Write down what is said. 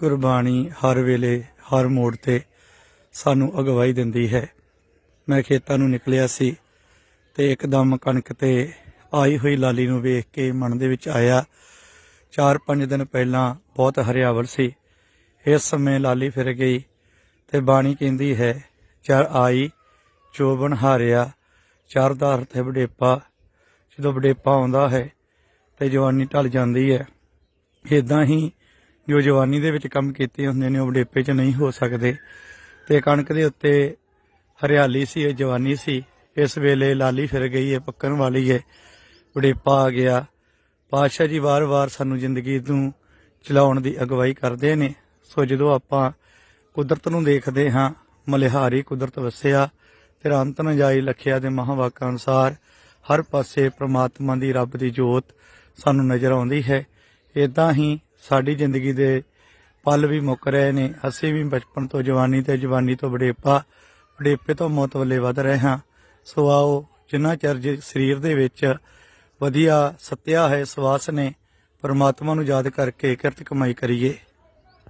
ਗੁਰਬਾਣੀ ਹਰ ਵੇਲੇ, ਹਰ ਮੋੜ ਤੇ ਸਾਨੂੰ ਅਗਵਾਈ ਦਿੰਦੀ ਹੈ। ਮੈਂ ਖੇਤਾਂ ਨੂੰ ਨਿਕਲਿਆ ਸੀ ਤੇ ਇੱਕਦਮ ਕਣਕ ਤੇ ਆਈ ਹੋਈ ਲਾਲੀ ਨੂੰ ਵੇਖ ਕੇ ਮਨ ਦੇ ਵਿੱਚ ਆਇਆ। 4-5 ਦਿਨ ਪਹਿਲਾਂ ਬਹੁਤ ਹਰਿਆਵਲ ਸੀ। ਇਸ ਸਮੇਂ ਲਾਲੀ ਫਿਰ ਗਈ ਤੇ ਬਾਣੀ ਕਹਿੰਦੀ ਹੈ, ਚਰ ਆਈ, ਚੋਬਨ ਹਾਰਿਆ ਚਰਦਾ ਅਰਥ ਹੈ ਵਡੇਪਾ। ਜਦੋਂ ਵਡੇਪਾ ਆਉਂਦਾ ਹੈ ਤੇ ਜਵਾਨੀ ਢਲ ਜਾਂਦੀ ਹੈ। ਇਦਾਂ ਹੀ ਜੋ ਜਵਾਨੀ ਦੇ ਵਿੱਚ ਕੰਮ ਕੀਤੇ ਹੁੰਦੇ ਨੇ, ਉਹ ਵਡੇਪੇ 'ਚ ਨਹੀਂ ਹੋ ਸਕਦੇ। ਤੇ ਕਣਕ ਦੇ ਉੱਤੇ ਹਰਿਆਲੀ ਸੀ, ਇਹ ਜਵਾਨੀ ਸੀ। ਇਸ ਵੇਲੇ ਲਾਲੀ ਫਿਰ ਗਈ ਹੈ, ਪੱਕਣ ਵਾਲੀ ਹੈ। ਵਡੇਪਾ ਆ ਗਿਆ। ਪਾਤਸ਼ਾਹ ਜੀ ਵਾਰ-ਵਾਰ ਸਾਨੂੰ ਜ਼ਿੰਦਗੀ ਨੂੰ ਚਲਾਉਣ ਦੀ ਅਗਵਾਈ ਕਰਦੇ ਨੇ। ਸੋ ਜਦੋਂ ਆਪਾਂ ਕੁਦਰਤ ਨੂੰ ਦੇਖਦੇ ਹਾਂ, ਮਲਿਹਾਰੀ ਕੁਦਰਤ ਵਸਿਆ, ਤੇ ਅੰਤ ਨ ਜਾਈ ਲਖਿਆ ਦੇ ਮਹਾਵਾਕਾਂ ਅਨੁਸਾਰ, ਹਰ ਪਾਸੇ ਪ੍ਰਮਾਤਮਾ ਦੀ ਰੱਬ ਦੀ ਜੋਤ ਸਾਨੂੰ ਨਜ਼ਰ ਆਉਂਦੀ ਹੈ। ਇਦਾਂ ਹੀ ਸਾਡੀ ਜ਼ਿੰਦਗੀ ਦੇ ਪਲ ਵੀ ਮੁੱਕ ਰਹੇ ਨੇ। ਅਸੀਂ ਵੀ ਬਚਪਨ ਤੋਂ ਜਵਾਨੀ ਤੇ ਜਵਾਨੀ ਤੋਂ ਵਡੇਪਾ, ਵਡੇਪੇ ਤੋਂ ਮੌਤ ਵੱਲੇ ਵਧ ਰਹੇ ਹਾਂ। ਸੋ ਆਓ, ਜਿੰਨਾ ਚਿਰ ਸਰੀਰ ਦੇ ਵਿੱਚ ਵਧੀਆ ਸੱਤਿਆ ਹੈ, ਸਵਾਸ ਨੇ, ਪਰਮਾਤਮਾ ਨੂੰ ਯਾਦ ਕਰਕੇ ਕਿਰਤ ਕਮਾਈ ਕਰੀਏ।